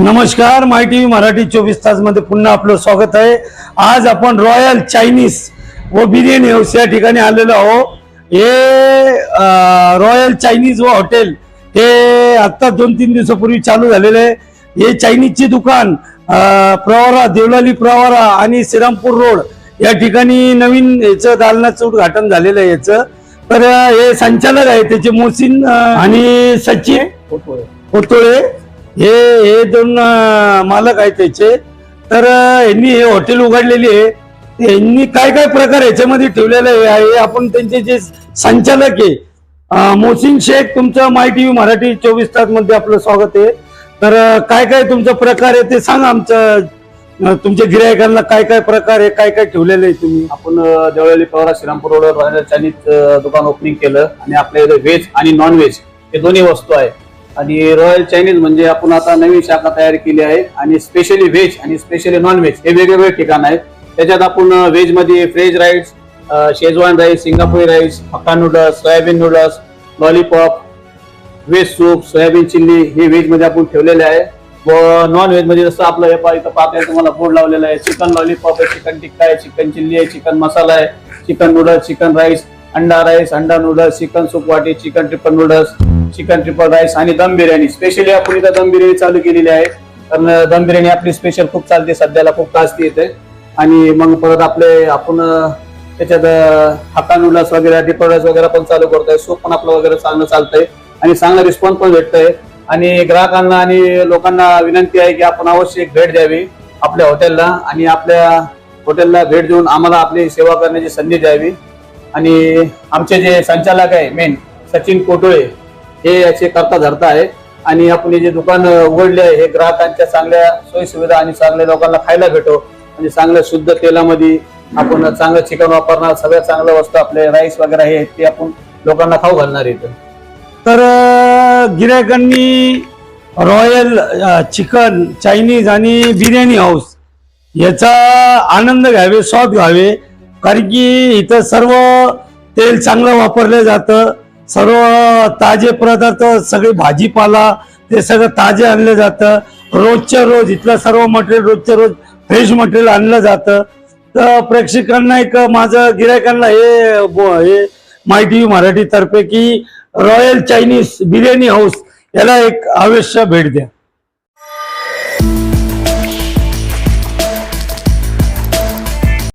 नमस्कार माय T V Marathi चोवीस तासमध्ये पुन्हा आपलं स्वागत आहे. आज आपण रॉयल चायनीज व बिर्याणी हाऊस या ठिकाणी आलेलो आहो हे रॉयल चायनीज व हॉटेल हे आत्ता दोन तीन दिवसापूर्वी चालू झालेलं आहे. हे चायनीजचे दुकान प्रवारा देवलाली प्रवारा आणि श्रीरामपूर रोड या ठिकाणी नवीन याचं दालनाचं उद्घाटन झालेलं आहे याचं. तर हे संचालक आहे त्याचे मोहसिन अं, आणि सचिन कोतोळे. हे हे दोन मालक आहेत त्याचे. तर यांनी हे हॉटेल उघडलेली आहे. यांनी काय काय प्रकार याच्यामध्ये ठेवलेले आहे आपण त्यांचे जे संचालक आहे मोहसिन शेख तुमचं माय टी व्ही मराठी चोवीस तासमध्ये आपलं स्वागत आहे. तर काय काय तुमचा प्रकार आहे ते सांगा आमचं तुमच्या गिरायकांना काय काय प्रकार आहे काय काय ठेवलेलं आहे तुम्ही? आपण अ, देवळाली पवारा श्रीरामपूर रोडवर चायनीज दुकान ओपनिंग केलं आणि आपल्या इथे व्हेज आणि नॉन व्हेज हे दोन्ही वस्तू आहे आणि रॉयल चायनीज म्हणजे आपण आता नवीन शाखा तयार केली आहे आणि स्पेशली व्हेज आणि स्पेशली नॉन व्हेज हे वेगवेगळे ठिकाण आहेत. त्याच्यात आपण व्हेजमध्ये fried rice Schezwan rice Singapuri rice hakka noodles soyabean noodles lollipop veg soup soyabean chilli हे व्हेजमध्ये आपण ठेवलेले आहे. व नॉन व्हेजमध्ये जसं आपलं हे पा इथं पाहता तुम्हाला बोर्ड लावलेला आहे. चिकन लॉलीपॉप आहे चिकन टिक्का आहे चिकन चिल्ली आहे चिकन मसाला आहे चिकन नूडल्स चिकन राईस अंडा राईस अंडा नूडल्स चिकन सूप वाटी chicken triple noodles chicken triple rice आणि दम बिर्याणी. स्पेशली आपण इथं दम बिर्याणी चालू केलेली आहे. कारण दम बिर्याणी आपली स्पेशल खूप चालते सध्याला खूप ताजती येते आणि मग परत आपले आपण त्याच्यात हाका नूडल्स वगैरे ट्रिपल राईस वगैरे पण चालू करतोय. सूप पण आपलं वगैरे चांगलं चालतंय. आणि चांगला रिस्पॉन्स पण भेटतोय. आणि ग्राहकांना आणि लोकांना विनंती आहे की आपण अवश्य एक भेट द्यावी आपल्या हॉटेलला आणि आपल्या हॉटेलला भेट देऊन आम्हाला आपली सेवा करण्याची संधी द्यावी. आणि आमचे जे संचालक आहे मेन सचिन कोटोळे हे याचे करता धरता आहे. आणि आपण जे दुकान उघडले आहे हे ग्राहकांच्या चांगल्या सोयीसुविधा आणि चांगल्या लोकांना खायला भेटो. म्हणजे चांगल्या शुद्ध तेलामध्ये आपण चांगलं चिकन वापरणार सगळ्यात चांगल्या वस्तू आपले राईस वगैरे हे ते आपण लोकांना खाऊ घालणार इथं. तर गिरायकांनी रॉयल चिकन चायनीज आणि बिर्याणी हाऊस याचा आनंद घ्यावे स्वाद घ्यावे. कारण की इथं सर्व तेल चांगलं वापरलं जातं. सर्व ताजे पदार्थ सगळे भाजीपाला ते सगळं ताजे आणलं जातं. रोजच्या रोज इथलं सर्व मटेरियल रोजच्या रोज फ्रेश मटेरियल आणलं जातं. तर प्रेक्षकांना एक माझं गिरायकांना हे माहिती हे टी मराठी तर्फे की रॉयल चायनीज बिर्याणी हाऊस याला एक अवश्य भेट द्या.